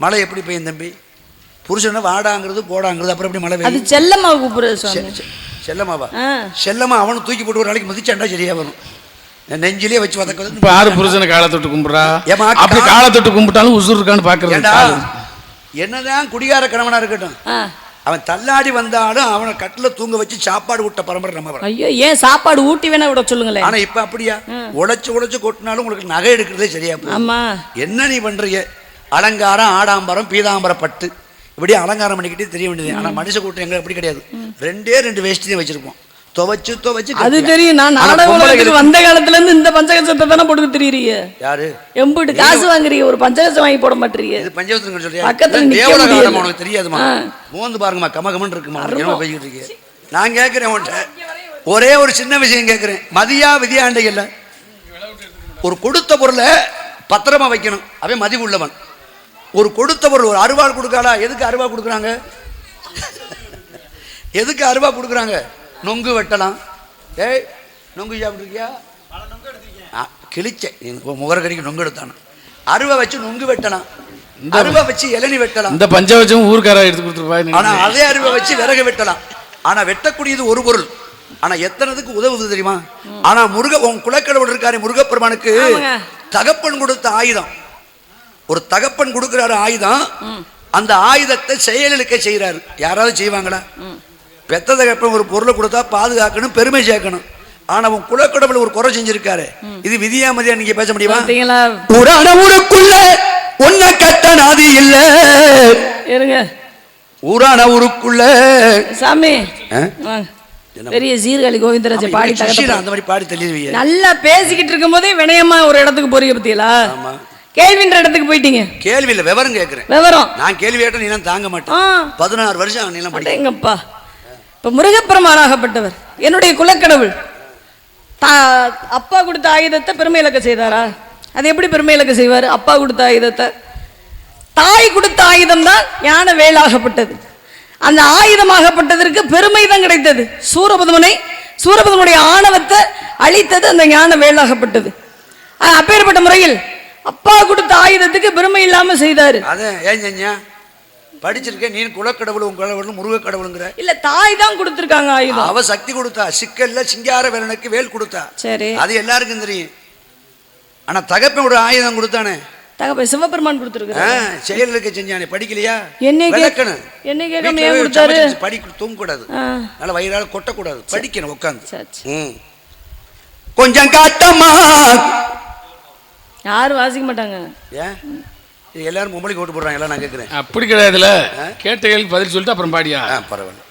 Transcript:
மழை எப்படி பெய்யும் தம்பி? புருஷனை வாடாங்கிறது போடாங்கிறது அப்புறம் எப்படி மழை அது பெய்யும் செல்லம்மா கூப்பிடுறது செல்லம்மாவா. செல்லம்மா அவனை தூக்கி போட்டு ஒரு நாளைக்கு மிதிச்சாண்டா சரியா வரும்? நான் நெஞ்சிலே வச்சு வதக்க இப்ப யாரு புருஷனை காலை தொட்டு கும்பிடுறா? ஏம்மா, அப்படி கா- காலை தொட்டு கும்பிட்டாலும் உசுர் இருக்கான்னு காலு. என்னதான் குடிகார கணவனா இருக்கட்டும். அவன் தள்ளாடி வந்தாலும் அவனை கட்டில தூங்க வச்சு சாப்பாடு விட்ட பரம்பரை நம்ம. ஐயோ ஏன் சாப்பாடு ஊட்டி வேணா விட சொல்லுங்களேன். ஆனா இப்ப அப்படியா? உழைச்சு உழைச்சு கொட்டினாலும் உங்களுக்கு நகை எடுக்கிறதே சரியா ஆமா. என்ன நீ பண்றீங்க? அலங்காரம் ஆடாம்பரம் பீதாம்பரம் பட்டு இப்படி அலங்காரம் பண்ணிக்கிட்டே தெரிய வேண்டியது. ஆனா மனுஷ கூட்டம் எங்க அப்படி கிடையாது. ரெண்டே ரெண்டு வேஷ்டி தான் வச்சிருப்போம். துவைச்சு துவைச்சு அது. தெரியும். நான் ஆனா நாடக பொம்பளைகளுக்கு- உலகத்துக்கு வந்த காலத்துல இருந்து இந்த பஞ்சகசத்தை தானே போட்டு திரியுறீங்க? யாரு? எம்பிட்டு காசு வாங்குறீங்க. ஒரு பஞ்சகசம் வாங்கி போட மாட்டீங்க. இது பஞ்சவத்திரங்கள் சொல்றியா? பக்கத்துல இல்ல, நிக்க தேவலோக முடியல. ஆடமா உனக்கு தெரியாதுமா. மோந்து பாருங்கம்மா கம கமன் இருக்குமா என்ன பேசிக்கிட்டு இருக்கீங்க? நான் கேட்கிறேன் உன்கிட்ட. ஒரே ஒரு சின்ன விஷயம் கேட்கிறேன். மதியா விதியாண்டைகள்ல ஒரு கொடுத்த பொருளை பத்திரமா வைக்கணும். அவன் மதிவு உள்ளவன். ஒரு கொடுத்த பொருள் ஒரு அருவாள் கொடுக்காளா எதுக்கு அருவா கொடுக்குறாங்க? எதுக்கு அருவா கொடுக்குறாங்க? நொங்கு வெட்டலாம். ஏய் நொங்கு சாப்பிட்ருக்கியா ஆ, கிழிச்சேன் எனக்கு முகரக்கடிக்கு நொங்கு எடுத்தானே? அருவா வச்சு நொங்கு வெட்டலாம். அருவா வச்சு இளநி வெட்டலாம். இந்த பஞ்சவச்சம் ஊர்க்காரா எடுத்து கொடுத்துருப்பா ஆனா அதே அருவா வச்சு விறகு வெட்டலாம். ஆனா வெட்டக்கூடியது ஒரு பொருள். ஆனா எத்தனதுக்கு உதவுது தெரியுமா? ஆனா முருக உன் குலக்கடவுள் இருக்காரு முருகப்பெருமானுக்கு. தகப்பன் கொடுத்த ஆயுதம். ஒரு தகப்பன் கொடுக்கிறாரு ஆயுதம் அந்த ஆயுதத்தை செயலிழக்க செய்யறாரு யாராவது செய்வாங்களா? பெத்த தகப்பன் ஒரு பொருளை கொடுத்தா பாதுகாக்கணும் பெருமை சேர்க்கணும். ஆனா உன் குலக்கடவுள் ஒரு குறை செஞ்சிருக்காரு. இது விதியா மதியா நீங்க பேச முடியுமா? ஊரான ஊருக்குள்ள ஒன்ன கட்ட நாதி இல்ல. இருங்க. ஊரான ஊருக்குள்ள. சாமி. பெரிய சீர்காழி கோவிந்தராஜ பாடி அந்த மாதிரி பாடி தள்ளிடுவீங்க. நல்லா பேசிக்கிட்டு இருக்கும் போதே வினயமா ஒரு இடத்துக்கு போறீங்க பத்தியலா? ஆமா. கேள்வின்ற இடத்துக்கு போயிட்டீங்க. கேள்வி இல்ல விவரம் கேட்கிறேன் விவரம். நான் கேள்வி கேட்ட நீலாம் தாங்க மாட்டேன். பதினாறு வருஷம் நீலாம் படிக்க. அடேங்கப்பா. இப்ப முருகப்பெருமானாகப்பட்டவர் என்னுடைய குலக்கடவுள். தா அப்பா கொடுத்த ஆயுதத்தை பெருமை இழக்க செய்தாரா? அது எப்படி பெருமை இழக்க செய்வார்? அப்பா கொடுத்த ஆயுதத்தை. தாய் கொடுத்த ஆயுதம் தான் ஞான வேலாகப்பட்டது. அந்த ஆயுதமாகப்பட்டதற்கு பெருமை தான் கிடைத்தது. சூரபதுமனை சூரபதுமனுடைய ஆணவத்தை அழித்தது அந்த ஞான வேலாகப்பட்டது. அப்பேற்பட்ட முறையில் அப்பா கொடுத்த ஆயுதத்துக்கு பெருமை இல்லாம செய்தாரு. அதான் ஏன் செஞ்சா? படிச்சிருக்கேன் நீ குலக்கடவுள் உன் கடவுள் முருக கடவுளுங்கிற இல்ல தாய் தான் கொடுத்திருக்காங்க ஆயுதம். அவ சக்தி கொடுத்தா சிக்கல்ல சிங்கார வேலனுக்கு வேல் கொடுத்தா. சரி. அது எல்லாருக்கும் தெரியும். ஆனா தகப்பன் ஒரு ஆயுதம் கொடுத்தானே? தகப்ப சிவபெருமான் கொடுத்துருக்காரு செயலுக்கு செஞ்சானே படிக்கலையா? என்னை கே- விளக்கணும் என்னை வீட்டுல ஏன் கொடுத்தாரு? படிக்க தூங்கக்கூடாது. ஆ, நல்ல வயிறால கொட்டக்கூடாது. படிக்கணும் உட்காந்து. கொஞ்சம் காட்டமா? யாரும் வாசிக்க மாட்டாங்க. ஏன்? எல்லாரும் பொம்பளைக்கு ஓட்டு போடுறாங்க எல்லாம் நான் கேட்குறேன். அப்படி கிடையாதுல கேட்ட கேள்வி பதில் சொல்லிட்டு அப்புறம் பாடியா? பரவாயில்ல.